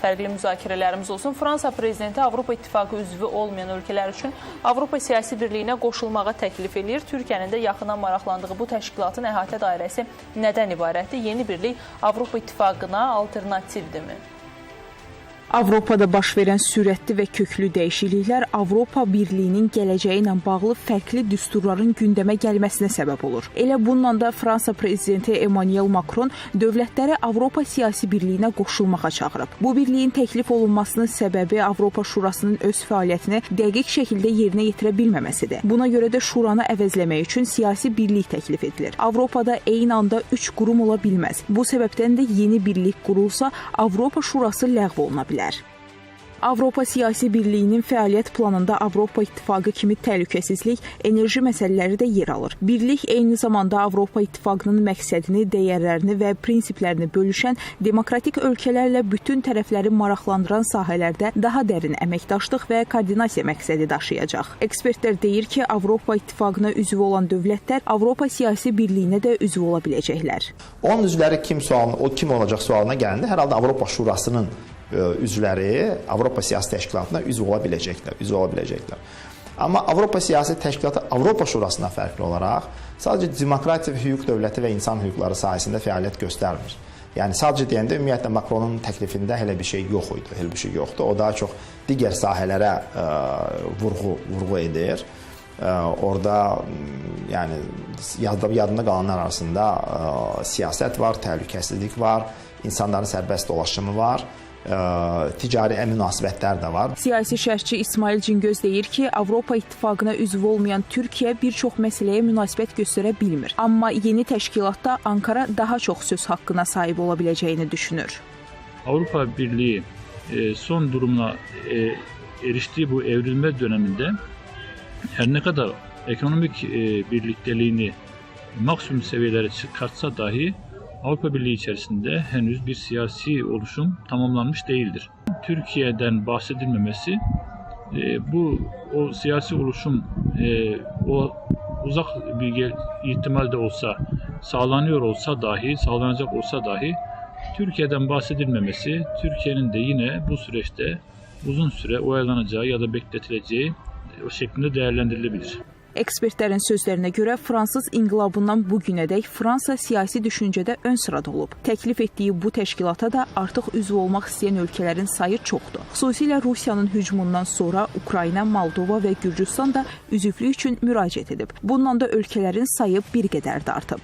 fərqli müzakirələrimiz olsun. Fransa prezidenti Avropa İttifaqı üzvü olmayan ölkələr üçün Avropa siyasi birliyinə qoşulmağa təklif eləyir. Türkiyənin də yaxından maraqlandığı bu təşkilatın əhatə dairəsi nədən ibarətdir? Yeni birlik Avropa İttifaqına alternativdirmi? Avropada baş verən sürətli və köklü dəyişikliklər Avropa Birliyinin gələcəyi ilə bağlı fərqli düsturların gündəmə gəlməsinə səbəb olur. Elə bununla da Fransa prezidenti Emmanuel Macron dövlətləri Avropa siyasi birliyinə qoşulmağa çağırıb. Bu birliyin təklif olunmasının səbəbi Avropa Şurasının öz fəaliyyətini dəqiq şəkildə yerinə yetirə bilməməsidir. Buna görə də şuranı əvəzləmək üçün siyasi birlik təklif edilir. Avropada eyni anda 3 qurum ola bilməz. Bu səbəbdən də yeni birlik qurulsa, Avropa Şurası ləğv oluna bilər. Avropa Siyasi Birliyinin fəaliyyət planında Avropa İttifaqı kimi təhlükəsizlik, enerji məsələləri də yer alır. Birlik eyni zamanda Avropa İttifaqının məqsədini, dəyərlərini və prinsiplərini bölüşən demokratik ölkələrlə bütün tərəfləri maraqlandıran sahələrdə daha dərin əməkdaşlıq və koordinasiya məqsədi daşıyacaq. Ekspertlər deyir ki, Avropa İttifaqına üzv olan dövlətlər Avropa Siyasi Birliyinə də üzv ola biləcəklər. Onun üzvləri kim sualına, o kim olacaq sualına gələndə hər halda Avropa Şurasının üzvləri Avropa siyasi təşkilatına üzv ola biləcəklər, üzv ola biləcəklər. Amma Avropa siyasi təşkilatı Avropa Şurasına fərqli olaraq sadəcə demokratiya və hüquq dövləti və insan hüquqları sahəsində fəaliyyət göstərmir. Yəni sadəcə deyəndə ümumiyyətlə Makronun təklifində elə bir şey yox idi, elə bir şey yoxdur. O daha çox digər sahələrə ə, vurğu vurğu edir. Ə, orada m, yəni yadda yadında qalanlar arasında ə, siyasət var, təhlükəsizlik var, insanların sərbəst dolaşımı var ticari münasibətlər də var. Siyasi şərhçi İsmail Cingöz deyir ki, Avropa İttifaqına üzv olmayan Türkiyə bir çox məsələyə münasibət göstərə bilmir. Amma yeni təşkilatda Ankara daha çox söz haqqına sahib ola biləcəyini düşünür. Avrupa Birliği e, son durumuna e, eriştiği bu evrilme döneminde her ne kadar ekonomik e, birlikteliğini maksimum seviyelere çıkartsa dahi Avrupa Birliği içerisinde henüz bir siyasi oluşum tamamlanmış değildir. Türkiye'den bahsedilmemesi e, bu o siyasi oluşum e, o uzak bir gel- ihtimalde olsa sağlanıyor olsa dahi sağlanacak olsa dahi Türkiye'den bahsedilmemesi Türkiye'nin de yine bu süreçte uzun süre oyalanacağı ya da bekletileceği şeklinde değerlendirilebilir. Ekspertlərin sözlərinə görə fransız inqilabından bu günədək Fransa siyasi düşüncədə ön sırada olub. Təklif etdiyi bu təşkilata da artıq üzv olmaq istəyən ölkələrin sayı çoxdur. Xüsusilə Rusiyanın hücumundan sonra Ukrayna, Moldova və Gürcüstan da üzvlük üçün müraciət edib. Bununla da ölkələrin sayı bir qədər də artıb.